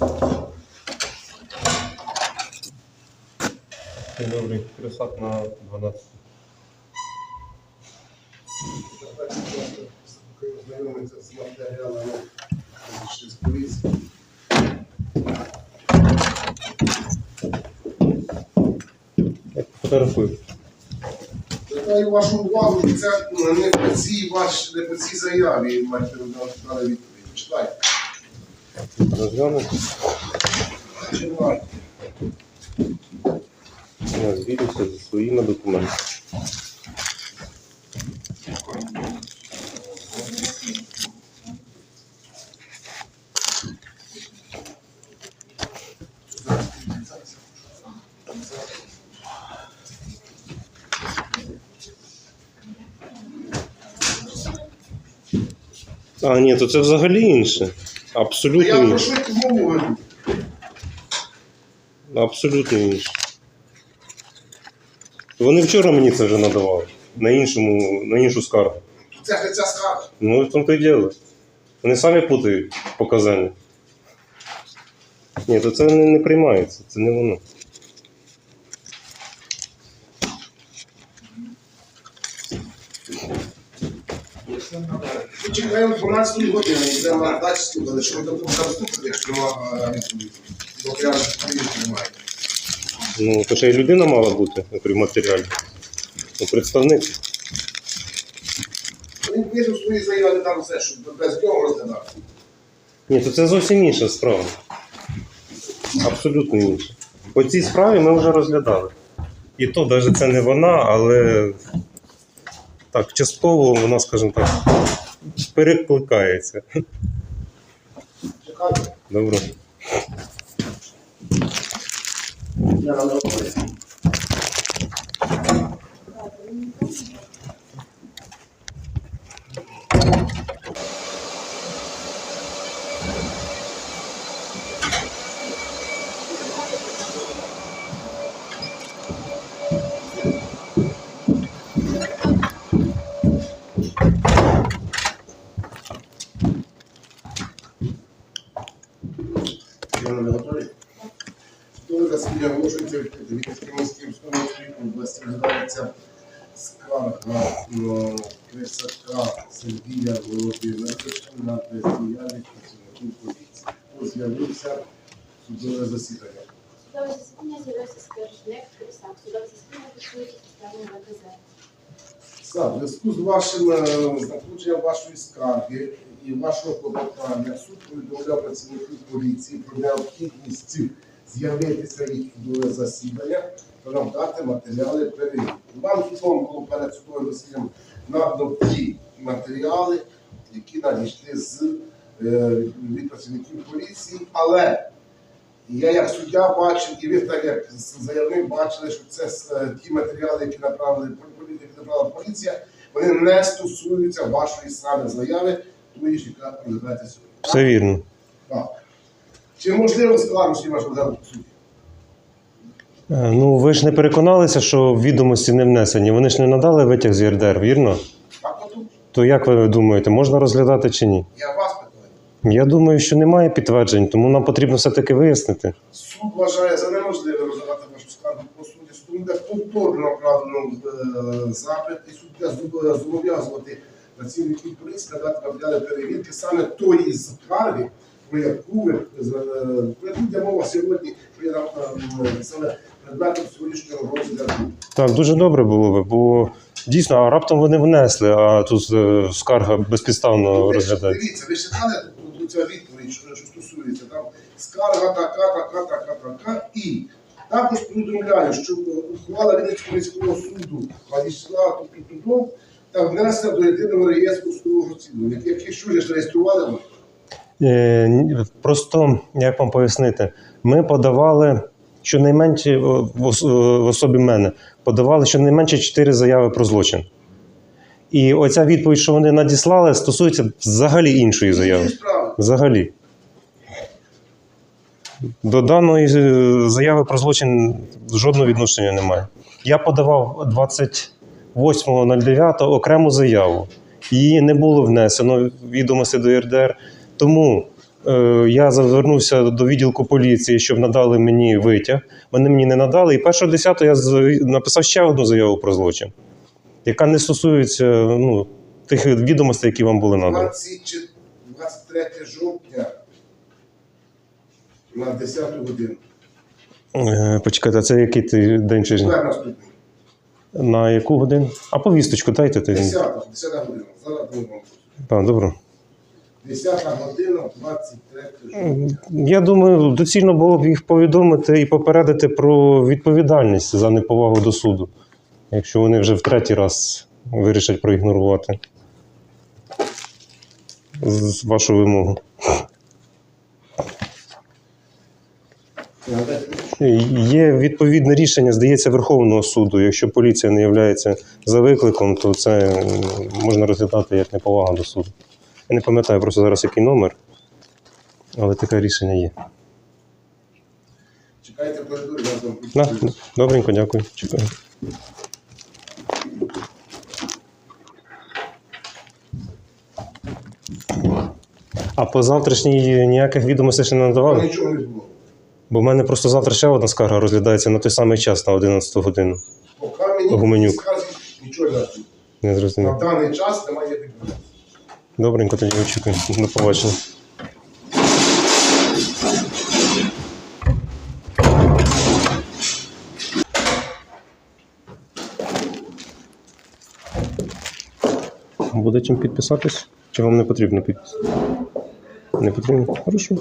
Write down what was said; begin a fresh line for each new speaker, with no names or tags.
Добрий, присад на 12.
Знайомиться з матеріалами з поліції.
Фотографую.
Звертаю вашу увагу, це не по цій ваш, не по цій заяві маєте дали відповідь. Читайте.
Розгляну.
Читайте.
Я звірюся зі своїми документами. А, ні, то це взагалі інше. Абсолютно
Я прошу мову?
Абсолютно інше. Вони вчора мені це вже надавали. На іншому, на іншу скаргу.
Це ж не ця скарга.
Ну, в тому то й діло. Вони самі путають показання. Ні, то це не, не приймається, це не воно.
Чекаємо 12 години, будемо на дачі слухати, що ми там будемо слухати, якщо відповіді. Доки я відповіді немає.
Ну, то ще й людина мала бути, окрім матеріалів. Ну, представник.
Він пише в своїй заяві там все, що без нього розглядати.
Ні, то це зовсім інша справа. Абсолютно інша. По цій справі ми вже розглядали. І то навіть це не вона, але так, частково вона, скажімо так, перекликається. Добре.
Я не готовий. Судове засідання оголошується. Вітівським міським судом області розглядається скарга Крисака Сергія Володимировича на бездіяльність працівників поліції. Ось з'явився судове засідання.
Судове засідання з'явився скаржник Крисак. Судове засідання фіксується підставами ВКЗ.
Так, в зв'язку з вашим е, знаходженням вашої скарги і вашого клопотання суд повідомляв працівників поліції про необхідність з'явитися їх судове засідання дати матеріали перевірки. Вам судом було перед судовим засіданням надано ті матеріали, які надійшли з е, від працівників поліції, але я як суддя бачив, і ви так як заявник бачили, що це е, ті матеріали, які направили які направила поліція, вони не стосуються вашої саме заяви, тої ж, яка розглядається сьогодні.
Все вірно.
Так. Чи можливо заяву по суді?
Е, Ну, ви ж не переконалися, що відомості не внесені. Вони ж не надали витяг з ЄРДР, вірно?
Так отут
То як ви думаєте, можна розглядати чи ні?
я вас питаю.
Я думаю, що немає підтверджень, тому нам потрібно все-таки вияснити.
Суд вважає за неможливе розглядати вашу скаргу по суді. Суд буде повторно направлено е, запит, і суд буде зобов'язувати працівників поліції надати матеріали перевірки саме тої скарги, про яку ви з- е, яку йде мова сьогодні, е, саме предметом сьогоднішнього розгляду.
Так, дуже добре було би, бо дійсно, а раптом вони внесли, а тут е, скарга безпідставно розглядається.
Дивіться, ви читали тут ця відповідь, що, що стосується там скарга така, така, така, така, і також повідомляю, що ухвала Вінницького міського суду надійшла тут та внесена до єдиного реєстру судового розслідування, який що ж реєстрували?
Е, Просто як вам пояснити, ми подавали щонайменше в особі мене, подавали щонайменше 4 заяви про злочин. І оця відповідь, що вони надіслали, стосується взагалі іншої заяви. Взагалі. До даної е, заяви про злочин жодного відношення немає. Я подавав 28.09 окрему заяву. Її не було внесено відомості до РДР. Тому Е, Я звернувся до відділку поліції, щоб надали мені витяг. Вони мені не надали. І 1.10 я написав ще одну заяву про злочин, яка не стосується ну, тих відомостей, які вам були надані.
23 жовтня на 10 годину.
Е, Почекайте, а це який ти день?
Четвер наступний.
На яку годину? А повісточку дайте ти.
10, 10 година. Зараз.
А, добре.
10 година, 23 жовтня.
Я думаю, доцільно було б їх повідомити і попередити про відповідальність за неповагу до суду, якщо вони вже в третій раз вирішать проігнорувати з- вашу вимогу. Є відповідне рішення, здається, Верховного суду. Якщо поліція не є за викликом, то це можна розглядати як неповага до суду. Я не пам'ятаю просто зараз який номер, але таке рішення є.
Чекайте в коридорі, я вам
Да, добренько, дякую. Чекаю. А по завтрашній ніяких відомостей ще не надавали?
Нічого не було.
Бо в мене просто завтра ще одна скарга розглядається на той самий час, на 11 годину.
Поки мені
Гуменюк.
скажуть, нічого не було.
Не
На даний час немає відповіді.
Добренько, тоді очікую. До побачення. Буде чим підписатись? Чи вам не потрібно підпис? Не потрібно? Хорошо.